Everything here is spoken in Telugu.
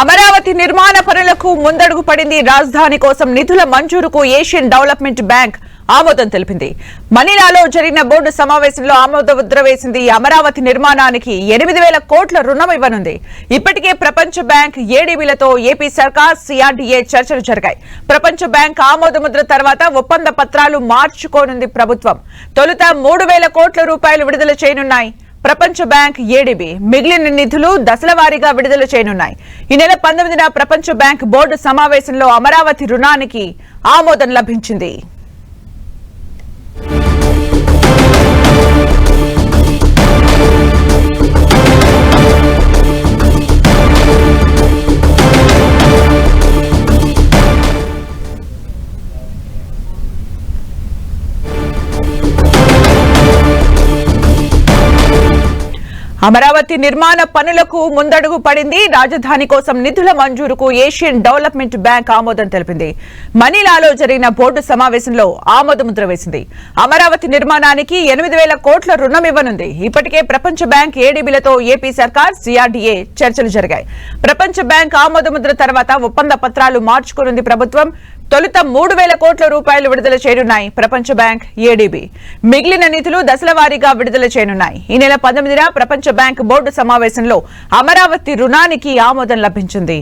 అమరావతి నిర్మాణ పనులకు ముందడుగు పడింది రాజధాని కోసం నిధుల మంజూరుకు ఏషియన్ డెవలప్మెంట్ బ్యాంక్ ఆమోదం తెలిపింది. మనీలాలో జరిగిన బోర్డు సమావేశంలో ఆమోద ముద్ర వేసింది అమరావతి నిర్మాణానికి ఎనిమిది వేల కోట్ల రుణం ఇవ్వనుంది. ఇప్పటికే ప్రపంచ బ్యాంక్ ఏడీబీలతో ఏపీ సర్కార్ సిఆర్డీఏ చర్చలు జరిగాయి. ప్రపంచ బ్యాంక్ ఆమోద ముద్ర తర్వాత ఒప్పంద పత్రాలు మార్చుకోనుంది ప్రభుత్వం. తొలుత మూడు వేల కోట్ల రూపాయలు విడుదల చేయనున్నాయి. ప్రపంచ బ్యాంక్ ఏడీబీ మిగిలిన నిధులు దశల వారీగా విడుదల చేయనున్నాయి. ఈ నెల పంతొమ్మిదిన ప్రపంచ బ్యాంక్ బోర్డు సమావేశంలో అమరావతి రుణానికి ఆమోదం లభించింది. అమరావతి నిర్మాణ పనులకు ముందడుగు పడింది. రాజధాని కోసం నిధుల మంజూరుకు ఏషియన్ డెవలప్మెంట్ బ్యాంక్ ఆమోదం తెలిపింది. మనీలాలో జరిగిన బోర్డు సమావేశంలో ఆమోదముద్ర వేసింది. అమరావతి నిర్మాణానికి ఎనిమిది వేల కోట్ల రుణం ఇవ్వనుంది. ఇప్పటికే ప్రపంచ బ్యాంక్ ఏడీబీలతో ఏపీ సర్కార్ సిఆర్డీఏ చర్చలు జరిగాయి. ప్రపంచ బ్యాంక్ ఆమోదముద్ర తర్వాత ఒప్పంద పత్రాలు మార్చుకోనుంది ప్రభుత్వం. తొలుత మూడు వేల కోట్ల రూపాయలు విడుదల చేయనున్నాయి ప్రపంచ బ్యాంక్ ఏడీబీ. మిగిలిన నిధులు దశల విడుదల చేయనున్నాయి. ఈ నెల పంతొమ్మిదిన ప్రపంచ బ్యాంక్ బోర్డు సమావేశంలో అమరావతి రుణానికి ఆమోదం లభించింది.